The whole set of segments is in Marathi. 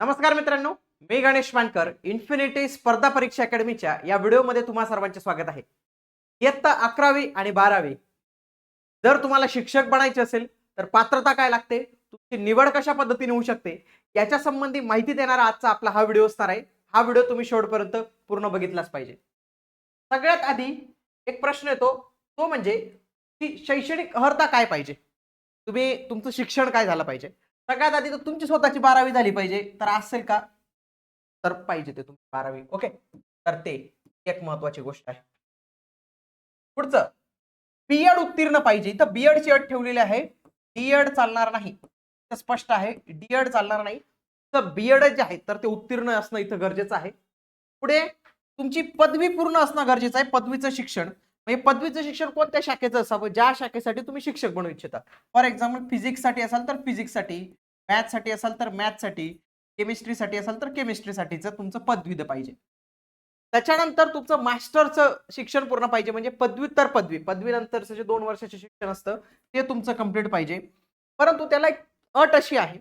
नमस्कार मित्रांनो मी गणेश मानकर इन्फिनिटी स्पर्धा परीक्षा अकॅडमीच्या या व्हिडिओमध्ये तुम्हा सर्वांचे स्वागत आहे. इयत्ता अकरावी आणि बारावी. जर तुम्हाला शिक्षक बनायचे असेल तर पात्रता काय लागते? तुमची निवड कशा पद्धतीने होऊ शकते? याच्या संबंधी माहिती देणारा आजचा आपला हा व्हिडिओ असणार आहे. हा व्हिडिओ तुम्ही शेवटपर्यंत पूर्ण बघितलाच पाहिजे. सगळ्यात आधी एक प्रश्न येतो तो म्हणजे की शैक्षणिक अर्हता काय पाहिजे? तुम्ही तुमचं शिक्षण काय झालं पाहिजे? सगळ्यात आधी तर तुमची स्वतःची बारावी झाली पाहिजे. तर असेल का? तर पाहिजे ते तुमची बारावी. ओके तर ते एक महत्वाची गोष्ट आहे. पुढचं. बीएड उत्तीर्ण पाहिजे. इथं बीएड ची अट ठेवलेली आहे. डीएड चालणार नाही. स्पष्ट आहे. डीएड चालणार नाही. तर बीएड जे आहे तर ते उत्तीर्ण असणं इथं गरजेचं आहे. पुढे तुमची पदवी पूर्ण असणं गरजेचं आहे. पदवीचं शिक्षण. म्हणजे पदवीचं शिक्षण कोणत्या शाखेचं असावं? ज्या शाखेसाठी तुम्ही शिक्षक बनू इच्छिता. फॉर एक्झाम्पल फिजिक्ससाठी असाल तर फिजिक्ससाठी मॅथ्ससाठी असाल तर मॅथ्ससाठी केमिस्ट्रीसाठी असाल तर केमिस्ट्रीसाठीचं तुमचं पदवीद पाहिजे. त्याच्यानंतर तुमचं मास्टरचं शिक्षण पूर्ण पाहिजे म्हणजे पदव्युत्तर पदवी. पदवीनंतरचं जे दोन वर्षाचे शिक्षण असतं ते तुमचं कंप्लीट पाहिजे. परंतु त्याला एक अट अशी आहे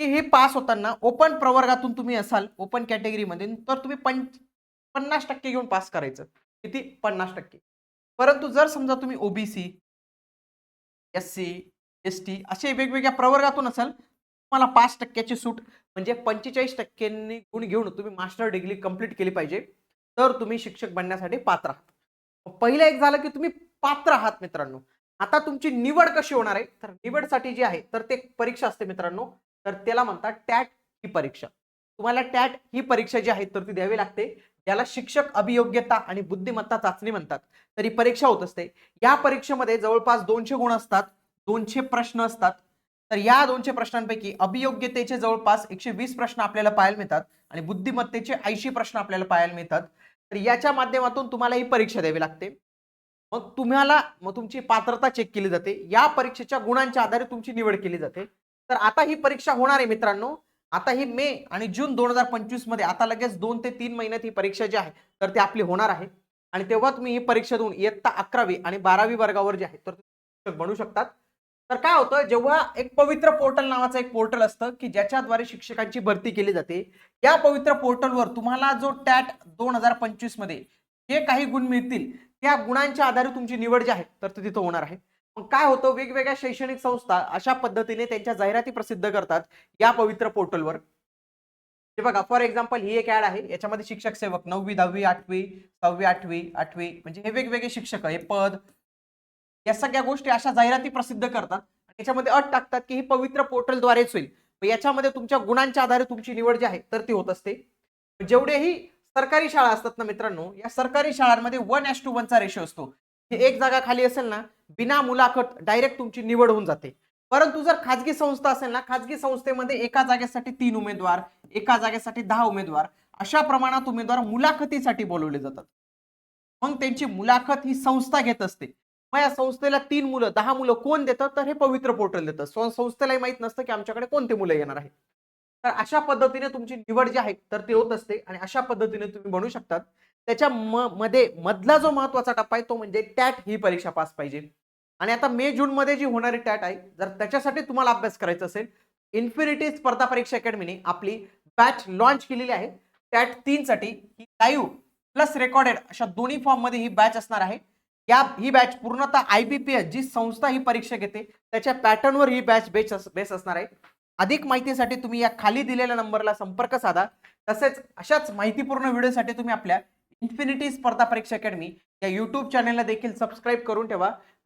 की हे पास होताना ओपन प्रवर्गातून तुम्ही असाल ओपन कॅटेगरीमध्ये तर तुम्ही पंच पन्नास टक्के घेऊन पास करायचं. किती? पन्नास टक्के. परंतु जर समजा तुम्ही OBC S C S T असे वेगवेगळ्या प्रवर्गातून असाल तुम्हाला पाच टक्क्याची सूट म्हणजे पंचेचाळीस टक्क्यांनी गुण घेऊन तुम्ही मास्टर डिग्री कंप्लीट केली पाहिजे तर तुम्ही शिक्षक बनण्यासाठी पात्र आहात. पहिलं एक झालं की तुम्ही पात्र आहात मित्रांनो. आता तुमची निवड कशी होणार आहे? तर निवडसाठी जी आहे तर ते परीक्षा असते मित्रांनो. तर त्याला म्हणतात टॅट ही परीक्षा. तुम्हाला टॅट ही परीक्षा जी आहे तर ती द्यावी लागते. याला शिक्षक अभियोग्यता आणि बुद्धिमत्ता चाचणी म्हणतात. तर ही परीक्षा होत असते. या परीक्षेमध्ये जवळपास दोनशे गुण असतात दोनशे प्रश्न असतात. तर या दोनशे प्रश्नांपैकी अभियोग्यतेचे जवळपास एकशे वीस प्रश्न आपल्याला पाहायला मिळतात आणि बुद्धिमत्तेचे ऐंशी प्रश्न आपल्याला पाहायला मिळतात. तर याच्या माध्यमातून तुम्हाला ही परीक्षा द्यावी लागते. मग तुम्हाला मग तुमची पात्रता चेक केली जाते. या परीक्षेच्या गुणांच्या आधारे तुमची निवड केली जाते. तर आता ही परीक्षा होणार आहे मित्रांनो. आता ही मे आणि जून दोन हजार पंचवीसमध्ये आता लगेच दोन ते तीन महिन्यात ही परीक्षा जी आहे तर ती आपली होणार आहे. आणि तेव्हा तुम्ही ही परीक्षा देऊन इयत्ता अकरावी आणि बारावी वर्गावर जे आहे तर शिक्षक बनू शकतात. तर काय होतं जेव्हा एक पवित्र पोर्टल नावाचं एक पोर्टल असतं की ज्याच्याद्वारे शिक्षकांची भरती केली जाते या पवित्र पोर्टलवर तुम्हाला जो टॅट दोन हजार पंचवीसमध्ये जे काही गुण मिळतील त्या गुणांच्या आधारे तुमची निवड जी आहे तर ती तिथं होणार आहे. मग काय होतं? वेगवेगळ्या शैक्षणिक संस्था अशा पद्धतीने त्यांच्या जाहिराती प्रसिद्ध करतात या पवित्र पोर्टलवर. हे बघा फॉर एक्झाम्पल ही एक ऍड आहे. याच्यामध्ये शिक्षक सेवक नववी दहावी आठवी सहावी आठवी आठवी म्हणजे हे वेगवेगळे शिक्षक हे पद या सगळ्या गोष्टी अशा जाहिराती प्रसिद्ध करतात. याच्यामध्ये अट टाकतात की ही पवित्र पोर्टलद्वारेच होईल. याच्यामध्ये तुमच्या गुणांच्या आधारे तुमची निवड जी आहे तर ती होत असते. जेवढेही सरकारी शाळा असतात ना मित्रांनो या सरकारी शाळांमध्ये वन एस टू वनचा रेशो असतो. एक जागा खाली असेल ना बिना मुलाखत डायरेक्ट तुमची निवड होऊन जाते. परंतु जर खाजगी संस्था असेल ना खाजगी संस्थेमध्ये एका जागेसाठी तीन उमेदवार एका जागेसाठी दहा उमेदवार अशा प्रमाणात उमेदवार मुलाखतीसाठी बोलवले जातात. मग त्यांची मुलाखत ही संस्था घेत असते. मग या संस्थेला तीन मुलं दहा मुलं कोण देतं तर हे पवित्र पोर्टल देतं. सं- संस्थेलाही माहीत नसतं की आमच्याकडे कोणते मुलं येणार आहेत तर अशा पद्धतीने तुमची निवड जी आहे तर ती होत असते आणि अशा पद्धतीने तुम्ही बनू शकतात. त्याच्या म- मध्ये मधला जो महत्त्वाचा टप्पा आहे तो म्हणजे टॅट ही परीक्षा पास पाहिजे. आणि आता मे जूनमध्ये जी होणारी टॅट आहे जर त्याच्यासाठी तुम्हाला अभ्यास करायचा असेल इन्फिनिटी स्पर्धा परीक्षा अकॅडमीने आपली बॅच लॉन्च केलेली आहे. टॅट तीनसाठी ही लाईव्ह प्लस रेकॉर्डेड अशा दोन्ही फॉर्ममध्ये ही बॅच असणार आहे. या ही बॅच पूर्णतः आय बी पी एस जी संस्था ही परीक्षा घेते त्याच्या पॅटर्नवर ही बॅच बेस बेस असणार आहे. अधिक माहितीसाठी तुम्ही या खाली दिलेल्या नंबरला संपर्क साधा. तसेच अशाच माहितीपूर्ण व्हिडिओसाठी तुम्ही आपल्या इन्फिनिटी स्पर्धा परीक्षा अकॅडमी या यूट्यूब चॅनलला देखील सबस्क्राईब करून ठेवा.